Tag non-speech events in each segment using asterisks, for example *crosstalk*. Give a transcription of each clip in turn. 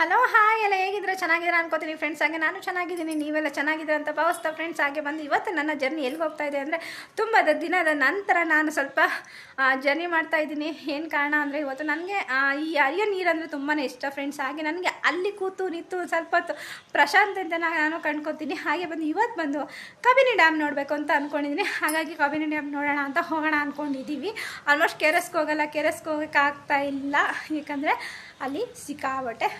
Hello hi ಎಲ್ಲ ಹೇಗಿದ್ರೆ ಚೆನ್ನಾಗಿದ್ರೆ ಅನ್ಕೋತೀನಿ ಫ್ರೆಂಡ್ಸ್ ಹಾಗೆ. ನಾನು ಚೆನ್ನಾಗಿದ್ದೀನಿ, ನೀವೆಲ್ಲ ಚೆನ್ನಾಗಿದೆ ಅಂತ ಭಾವಿಸ್ತಾ ಫ್ರೆಂಡ್ಸ್ ಹಾಗೆ ಬಂದು ಇವತ್ತು ನನ್ನ ಜರ್ನಿ ಎಲ್ಲಿಗೆ ಹೋಗ್ತಾ ಇದೆ ಅಂದರೆ ತುಂಬ ದಿನದ ನಂತರ ನಾನು ಸ್ವಲ್ಪ ಜರ್ನಿ ಮಾಡ್ತಾ ಇದ್ದೀನಿ. ಏನು ಕಾರಣ ಅಂದರೆ ಇವತ್ತು ನನಗೆ ಈ ಅರಿಯ ನೀರಂದರೆ ತುಂಬಾ ಇಷ್ಟ ಫ್ರೆಂಡ್ಸ್ ಹಾಗೆ. ನನಗೆ ಅಲ್ಲಿ ಕೂತು ನಿಂತು ಸ್ವಲ್ಪ ಹೊತ್ತು ಪ್ರಶಾಂತತೆ ನಾನು ಕಂಡ್ಕೊತೀನಿ. ಹಾಗೆ ಬಂದು ಇವತ್ತು ಬಂದು ಕಬಿನಿ ಡ್ಯಾಮ್ ನೋಡಬೇಕು ಅಂತ ಅಂದ್ಕೊಂಡಿದ್ದೀನಿ ಹಾಗಾಗಿ ಕಬಿನಿ ಡ್ಯಾಮ್ ನೋಡೋಣ ಅಂತ ಹೋಗೋಣ ಅಂದ್ಕೊಂಡಿದ್ದೀವಿ ಆಲ್ಮೋಸ್ಟ್ ಕೆರೆಸ್ಗೆ ಹೋಗಲ್ಲ, ಕೆರೆಸ್ಗೆ ಹೋಗೋಕ್ಕಾಗ್ತಾ ಇಲ್ಲ. ಯಾಕಂದರೆ ಅಲ್ಲಿ ಸಿಕ್ಕಾಬಟ್ಟೆ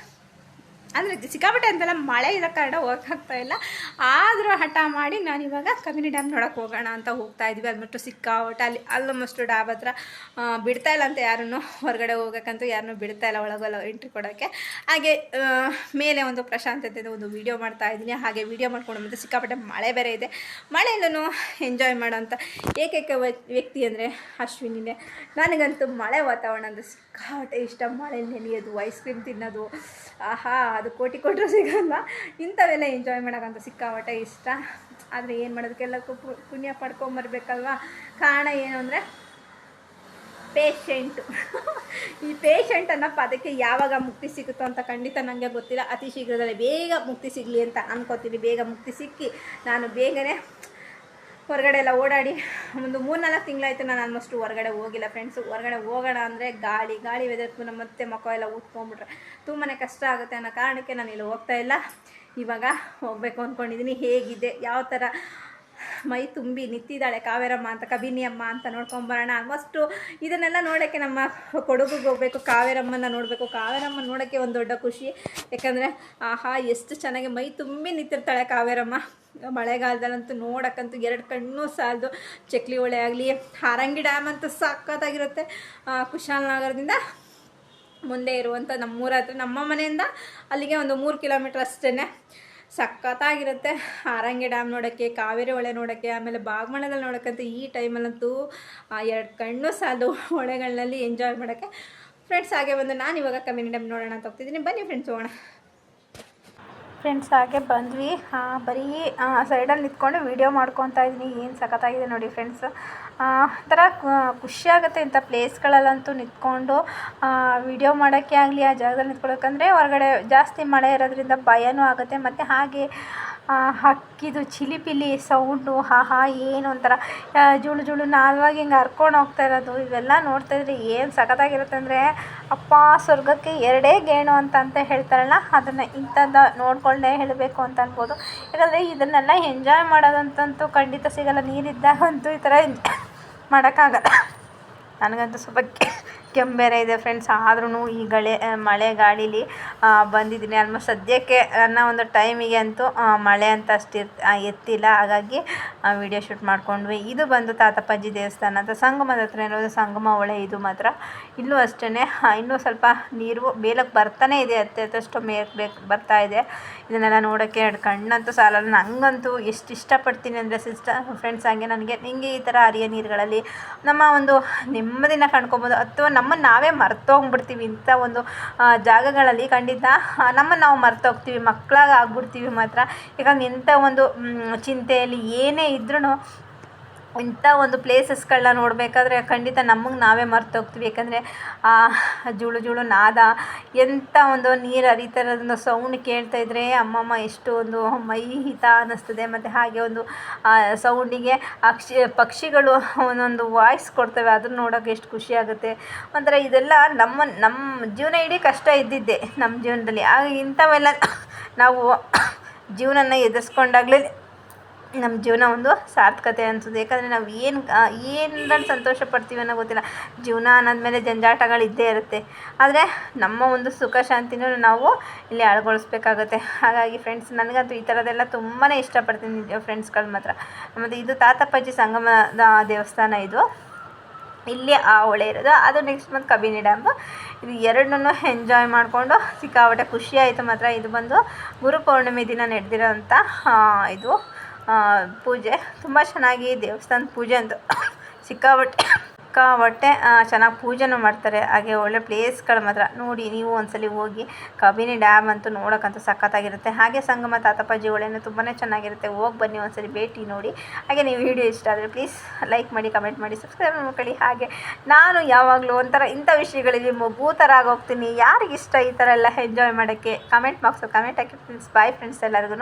ಅಂದರೆ ಸಿಕ್ಕಾಪಟ್ಟೆ ಅಂತೆಲ್ಲ ಮಳೆ ಇರೋ ಕಾರಣ ಹೋಗಕ್ಕಾಗ್ತಾ ಇಲ್ಲ. ಆದರೂ ಹಠ ಮಾಡಿ ನಾನು ಇವಾಗ ಡ್ಯಾಮ್ ನೋಡೋಕೆ ಹೋಗೋಣ ಅಂತ ಹೋಗ್ತಾ ಇದ್ವಿ. ಅದ್ಬಿಟ್ಟು ಸಿಕ್ಕಾಪಟ್ಟೆ ಅಲ್ಲಿ ಆಲ್ಮೋಸ್ಟ್ ಡ್ಯಾಮ್ ಹತ್ರ ಬಿಡ್ತಾ ಇಲ್ಲ ಅಂತ ಯಾರನ್ನು ಹೊರಗಡೆ ಹೋಗೋಕ್ಕಂತೂ ಯಾರನ್ನೂ ಬಿಡ್ತಾ ಇಲ್ಲ ಒಳಗೆಲ್ಲ ಎಂಟ್ರಿ ಕೊಡೋಕ್ಕೆ. ಹಾಗೆ ಮೇಲೆ ಒಂದು ಪ್ರಶಾಂತತೆ ಒಂದು ವಿಡಿಯೋ ಮಾಡ್ತಾ ಇದ್ದೀನಿ. ಹಾಗೆ ವಿಡಿಯೋ ಮಾಡ್ಕೊಂಡು ಮತ್ತೆ ಸಿಕ್ಕಾಪಟ್ಟೆ ಮಳೆ ಬೇರೆ ಇದೆ. ಮಳೆಯಲ್ಲೂ ಎಂಜಾಯ್ ಮಾಡೋಂಥ ಏಕೈಕ ವ್ಯಕ್ತಿ ಅಂದರೆ ಅಶ್ವಿನಿನೇ. ನನಗಂತೂ ಮಳೆ ವಾತಾವರಣ ಅಂದರೆ ಸಿಕ್ಕಾಪಟ್ಟೆ ಇಷ್ಟ. ಮಳೆ ನೆನೆಯೋದು ಐಸ್ ಕ್ರೀಮ್ ತಿನ್ನೋದು, ಆಹಾ ಅದು ಕೋಟಿ ಕೊಟ್ಟರು ಸಿಗಲ್ಲ. ಇಂಥವೆಲ್ಲ ಎಂಜಾಯ್ ಮಾಡೋಕ್ಕಂತ ಸಿಕ್ಕಾಪಟ್ಟೆ ಇಷ್ಟ. ಆದರೆ ಏನು ಮಾಡೋದಕ್ಕೆಲ್ಲಕ್ಕೂ ಪುಣ್ಯ ಪಡ್ಕೊಂಬರ್ಬೇಕಲ್ವಾ? ಕಾರಣ ಏನು ಅಂದರೆ ಪೇಷಂಟು ಈ ಪೇಷೆಂಟ್ ಅನ್ನೋ ಪದಕ್ಕೆ ಯಾವಾಗ ಮುಕ್ತಿ ಸಿಗುತ್ತೋ ಅಂತ ಖಂಡಿತ ನನಗೆ ಗೊತ್ತಿಲ್ಲ. ಅತಿ ಶೀಘ್ರದಲ್ಲೇ ಬೇಗ ಮುಕ್ತಿ ಸಿಗಲಿ ಅಂತ ಅನ್ಕೋತೀನಿ. ಬೇಗ ಮುಕ್ತಿ ಸಿಕ್ಕಿ ನಾನು ಬೇಗನೆ ಹೊರಗಡೆ ಎಲ್ಲ ಓಡಾಡಿ ಒಂದು ಮೂರು ನಾಲ್ಕು ತಿಂಗಳಾಯ್ತು ನಾನು ಆಲ್ಮೋಸ್ಟ್ ಹೊರಗಡೆ ಹೋಗಿಲ್ಲ ಫ್ರೆಂಡ್ಸು ಹೊರಗಡೆ ಹೋಗೋಣ ಅಂದರೆ ಗಾಳಿ ಗಾಳಿ ವೆದರ್ಕು ನಮ್ಮ ಮತ್ತೆ ಮಕ್ಕ ಎಲ್ಲ ಊದ್ಕೊಂಡ್ಬಿಟ್ರೆ ತುಂಬಾ ಕಷ್ಟ ಆಗುತ್ತೆ ಅನ್ನೋ ಕಾರಣಕ್ಕೆ ನಾನು ಇಲ್ಲಿ ಹೋಗ್ತಾ ಇಲ್ಲ. ಇವಾಗ ಹೋಗಬೇಕು ಅಂದ್ಕೊಂಡಿದ್ದೀನಿ ಹೇಗಿದೆ? ಯಾವ ಥರ ಮೈ ತುಂಬಿ ನಿಂತಿದ್ದಾಳೆ ಕಾವೇರಮ್ಮ ಅಂತ ಕಬಿನಿ ಅಮ್ಮ ಅಂತ ನೋಡ್ಕೊಂಬರೋಣ ಆಲ್ಮೋಸ್ಟು ಇದನ್ನೆಲ್ಲ ನೋಡೋಕ್ಕೆ ನಮ್ಮ ಕೊಡಗುಗೆ ಹೋಗಬೇಕು ಕಾವೇರಮ್ಮನ ನೋಡಬೇಕು. ಕಾವೇರಮ್ಮ ನೋಡೋಕ್ಕೆ ಒಂದು ದೊಡ್ಡ ಖುಷಿ. ಯಾಕಂದರೆ, ಆಹಾ, ಎಷ್ಟು ಚೆನ್ನಾಗಿ ಮೈ ತುಂಬಿ ನಿಂತಿರ್ತಾಳೆ ಕಾವೇರಮ್ಮ. ಮಳೆಗಾಲದಲ್ಲಂತೂ ನೋಡೋಕ್ಕಂತೂ ಎರಡು ಕಣ್ಣು ಸಾಲದು. ಚಕ್ಲಿ ಹೊಳೆ ಆಗಲಿ, ಹಾರಂಗಿ ಡ್ಯಾಮ್ ಅಂತೂ ಸಕ್ಕತ್ತಾಗಿರುತ್ತೆ ಕುಶಾಲನಗರದಿಂದ ಮುಂದೆ ಇರುವಂಥ ನಮ್ಮೂರ ಹತ್ರ ನಮ್ಮ ಮನೆಯಿಂದ ಅಲ್ಲಿಗೆ ಒಂದು ಮೂರು ಕಿಲೋಮೀಟ್ರ್ ಅಷ್ಟೇ ಸಖತ್ತಾಗಿರುತ್ತೆ. ಹಾರಂಗಿ ಡ್ಯಾಮ್ ನೋಡೋಕ್ಕೆ, ಕಾವೇರಿ ಹೊಳೆ ನೋಡೋಕ್ಕೆ, ಆಮೇಲೆ ಬಾಗಮಣದಲ್ಲಿ ನೋಡೋಕ್ಕಂತೂ ಈ ಟೈಮಲ್ಲಂತೂ ಎರಡು ಕಣ್ಣು ಸಾಲದು ಹೊಳೆಗಳಲ್ಲಿ ಎಂಜಾಯ್ ಮಾಡೋಕ್ಕೆ ಫ್ರೆಂಡ್ಸ್ ಹಾಗೆ ಬಂದು ನಾನು ಇವಾಗ ಕಮ್ಮಿನಿ ಡ್ಯಾಮ್ ನೋಡೋಣ ಅಂತ ಹೋಗ್ತಿದ್ದೀನಿ. ಬನ್ನಿ ಫ್ರೆಂಡ್ಸ್ ಹೋಗೋಣ. ಫ್ರೆಂಡ್ಸ್ ಹಾಗೆ ಬಂದ್ವಿ. ಬರೀ ಸೈಡಲ್ಲಿ ನಿಂತ್ಕೊಂಡು ವೀಡಿಯೋ ಮಾಡ್ಕೊತಾ ಇದ್ದೀನಿ ಏನು ಸಖತ್ತಾಗಿದೆ ನೋಡಿ ಫ್ರೆಂಡ್ಸ್ ಒಂಥರ ಖುಷಿಯಾಗುತ್ತೆ ಇಂಥ ಪ್ಲೇಸ್ಗಳಲ್ಲಂತೂ ನಿಂತ್ಕೊಂಡು ವೀಡಿಯೋ ಮಾಡೋಕ್ಕೆ ಆಗಲಿ, ಆ ಜಾಗದಲ್ಲಿ ನಿಂತ್ಕೊಳ್ಬೇಕಂದ್ರೆ ಹೊರಗಡೆ ಜಾಸ್ತಿ ಮಳೆ ಇರೋದ್ರಿಂದ ಭಯನೂ ಆಗುತ್ತೆ. ಮತ್ತು ಹಾಗೆ ಹಕ್ಕಿದು ಚಿಲಿಪಿಲಿ ಸೌಂಡು ಆಹಾ ಏನು ಒಂಥರ ಜುಳು ಜುಳು, ನಾಲ್ವಾಗಿ ಹಿಂಗೆ ಹರ್ಕೊಂಡು ಹೋಗ್ತಾ ಇರೋದು, ಇವೆಲ್ಲ ನೋಡ್ತಾ ಇದ್ರೆ ಏನು ಸಖತ್ತಾಗಿರುತ್ತೆ ಅಂದರೆ, ಅಪ್ಪ ಸ್ವರ್ಗಕ್ಕೆ ಎರಡೇ ಗೇಣು ಅಂತ ಅಂತ ಹೇಳ್ತಾರಲ್ಲ, ಅದನ್ನು ಇಂಥದ್ದು ನೋಡ್ಕೊಂಡೇ ಹೇಳಬೇಕು ಅಂತ ಅನ್ಬೋದು. ಯಾಕಂದರೆ ಇದನ್ನೆಲ್ಲ ಎಂಜಾಯ್ ಮಾಡೋದಂತಂತೂ ಖಂಡಿತ ಸಿಗಲ್ಲ ನೀರಿದ್ದಾಗಂತೂ ಈ ಥರ ಮಾಡೋಕ್ಕಾಗಲ್ಲ. ನನಗಂತೂ ಸ್ವಲ್ಪ ಕೆಮ್ಮು ಬೇರೆ ಇದೆ ಫ್ರೆಂಡ್ಸ್ ಆದ್ರೂ ಈ ಗಳೆ ಮಳೆ ಗಾಳಿಲಿ ಬಂದಿದ್ದೀನಿ. ಆಲ್ಮೋಸ್ಟ್ ಸದ್ಯಕ್ಕೆ ನನ್ನ ಒಂದು ಟೈಮಿಗೆ ಅಂತೂ ಮಳೆ ಅಂತ ಅಷ್ಟು ಎತ್ತಿಲ್ಲ. ಹಾಗಾಗಿ ವಿಡಿಯೋ ಶೂಟ್ ಮಾಡ್ಕೊಂಡ್ವಿ. ಇದು ಬಂದು ತಾತಪ್ಪಾಜಿ ದೇವಸ್ಥಾನ ಅಂತ. ಸಂಗಮದ ಹತ್ರ ಇರೋದು ಸಂಗಮ ಹೊಳೆ ಇದು ಮಾತ್ರ. ಇಲ್ಲೂ ಅಷ್ಟೇ ಇನ್ನೂ ಸ್ವಲ್ಪ ನೀರು ಬೇಲಕ್ಕೆ ಬರ್ತಾನೆ ಇದೆ. ಹತ್ತಷ್ಟು ಮೇಲಕ್ಕೆ ಬೇಕು, ಬರ್ತಾ ಇದೆ. ಇದನ್ನೆಲ್ಲ ನೋಡೋಕ್ಕೆ ಎರಡು ಕಣ್ಣಂತೂ ಸಾಲಲ್ಲ. ನನಗಂತೂ ಎಷ್ಟು ಇಷ್ಟಪಡ್ತೀನಿ ಅಂದರೆ ಸಿಸ್ಟರ್ ಫ್ರೆಂಡ್ಸ್ ಹಾಗೆ ನನಗೆ. ನಿಮಗೆ ಈ ಥರ ಹರಿಯ ನೀರುಗಳಲ್ಲಿ ನಮ್ಮ ಒಂದು ನೆಮ್ಮದಿನ ಕಂಡ್ಕೊಬೋದು. ಅಥವಾ ನಮ್ಮನ್ನು ನಾವೇ ಮರ್ತೋಗ್ಬಿಡ್ತೀವಿ ಇಂಥ ಒಂದು ಜಾಗಗಳಲ್ಲಿ ಖಂಡಿತ. ನಮ್ಮನ್ನು ನಾವು ಮರ್ತೋಗ್ತೀವಿ, ಮಕ್ಕಳಾಗಿ ಆಗ್ಬಿಡ್ತೀವಿ ಮಾತ್ರ. ಯಾಕಂದ್ರೆ ಇಂಥ ಒಂದು ಚಿಂತೆಯಲ್ಲಿ ಏನೇ ಇದ್ರೂ ಇಂಥ ಒಂದು ಪ್ಲೇಸಸ್ಗಳನ್ನ ನೋಡಬೇಕಾದ್ರೆ ಖಂಡಿತ ನಮಗೆ ನಾವೇ ಮರ್ತೋಗ್ತೀವಿ ಯಾಕಂದರೆ ಆ ಜುಳು ಜುಳು ನಾದ, ಎಂಥ ಒಂದು ನೀರು ಹರಿತಾರದೊಂದು ಸೌಂಡ್ ಕೇಳ್ತಾ ಇದ್ರೆ ಅಮ್ಮಮ್ಮ ಎಷ್ಟು ಒಂದು ಮೈ ಹಿತ ಅನ್ನಿಸ್ತದೆ. ಮತ್ತು ಹಾಗೆ ಒಂದು ಸೌಂಡಿಗೆ ಅಕ್ಷಿ, ಪಕ್ಷಿಗಳು ಒಂದೊಂದು ವಾಯ್ಸ್ ಕೊಡ್ತವೆ. ಅದನ್ನ ನೋಡೋಕೆ ಎಷ್ಟು ಖುಷಿ ಆಗುತ್ತೆ. ಒಂಥರ ಇದೆಲ್ಲ ನಮ್ಮ ನಮ್ಮ ಜೀವನ ಇಡೀ ಕಷ್ಟ ಇದ್ದಿದ್ದೆ ನಮ್ಮ ಜೀವನದಲ್ಲಿ. ಆಗ ಇಂಥವೆಲ್ಲ ನಾವು ಜೀವನನ ಎದುರಿಸ್ಕೊಂಡಾಗಲೇ ನಮ್ಮ ಜೀವನ ಒಂದು ಸಾರ್ಥಕತೆ ಅನಿಸುತ್ತೆ ಯಾಕಂದರೆ ನಾವು ಏನು ಏನ್ರಲ್ಲಿ ಸಂತೋಷ ಪಡ್ತೀವಿ ಅನ್ನೋ ಗೊತ್ತಿಲ್ಲ. ಜೀವನ ಅನ್ನೋದ್ಮೇಲೆ ಜಂಜಾಟಗಳು ಇದ್ದೇ ಇರುತ್ತೆ. ಆದರೆ ನಮ್ಮ ಒಂದು ಸುಖ ಶಾಂತಿನೂ ನಾವು ಇಲ್ಲಿ ಅಳಗೊಳಿಸ್ಬೇಕಾಗುತ್ತೆ. ಹಾಗಾಗಿ ಫ್ರೆಂಡ್ಸ್ ನನಗಂತೂ ಈ ಥರದ್ದೆಲ್ಲ ತುಂಬಾ ಇಷ್ಟಪಡ್ತೀನಿ ಫ್ರೆಂಡ್ಸ್ಗಳು ಮಾತ್ರ. ಮತ್ತು ಇದು ತಾತಪ್ಪಾಜಿ ಸಂಗಮದ ದೇವಸ್ಥಾನ ಇದು. ಇಲ್ಲಿ ಆ ಹೊಳೆ ಇರೋದು. ಅದು ನೆಕ್ಸ್ಟ್ ಮಂತ್ ಕಬಿನಿ ಡ್ಯಾಮ್ ಇದು ಎರಡನ್ನೂ ಎಂಜಾಯ್ ಮಾಡಿಕೊಂಡು ಸಿಕ್ಕಾಪಟ್ಟೆ ಖುಷಿ ಆಯಿತು ಮಾತ್ರ. ಇದು ಬಂದು ಗುರು ಪೌರ್ಣಿಮೆ ದಿನ ನಡೆದಿರೋಂಥ ಇದು. ಪೂಜೆ. ತುಂಬ ಚೆನ್ನಾಗಿ ದೇವಸ್ಥಾನದ ಪೂಜೆ ಅಂತೂ *coughs* ಸಿಕ್ಕಾಪಟ್ಟೆ ಸಿಕ್ಕಾಬಟ್ಟೆ ಚೆನ್ನಾಗಿ ಪೂಜೆನೂ ಮಾಡ್ತಾರೆ. ಹಾಗೆ ಒಳ್ಳೆ ಪ್ಲೇಸ್ಗಳು ಮಾತ್ರ. ನೋಡಿ, ನೀವು ಒಂದ್ಸಲಿ ಹೋಗಿ ಕಬಿನಿ ಡ್ಯಾಮ್ ಅಂತೂ ನೋಡೋಕ್ಕಂತೂ ಸಖತ್ತಾಗಿರುತ್ತೆ. ಹಾಗೆ ಸಂಗಮ ತಾತಪ್ಪಾಜಿ ಹೊಳೆನೂ ತುಂಬಾ ಚೆನ್ನಾಗಿರುತ್ತೆ. ಹೋಗಿ ಬನ್ನಿ ಒಂದ್ಸಲಿ ಭೇಟಿ ನೋಡಿ. ಹಾಗೆ ನೀವು ವಿಡಿಯೋ ಇಷ್ಟ ಆದರೆ ಪ್ಲೀಸ್ ಲೈಕ್ ಮಾಡಿ ಕಮೆಂಟ್ ಮಾಡಿ ಸಬ್ಸ್ಕ್ರೈಬ್ ಮಾಡ್ಕೊಳ್ಳಿ. ಹಾಗೆ ನಾನು ಯಾವಾಗಲೂ ಒಂಥರ ಇಂಥ ವಿಷಯಗಳಿಗೆ ಮಗು ಥರ ಆಗೋಗ್ತೀನಿ ಯಾರಿಗಿಷ್ಟ ಈ ಥರ ಎಲ್ಲ ಎಂಜಾಯ್ ಮಾಡೋಕ್ಕೆ? ಕಮೆಂಟ್ ಬಾಕ್ಸಲ್ಲಿ ಕಮೆಂಟ್ ಹಾಕಿ ಪ್ಲೀಸ್ ಬಾಯ್ ಫ್ರೆಂಡ್ಸ್ ಎಲ್ಲರಿಗೂ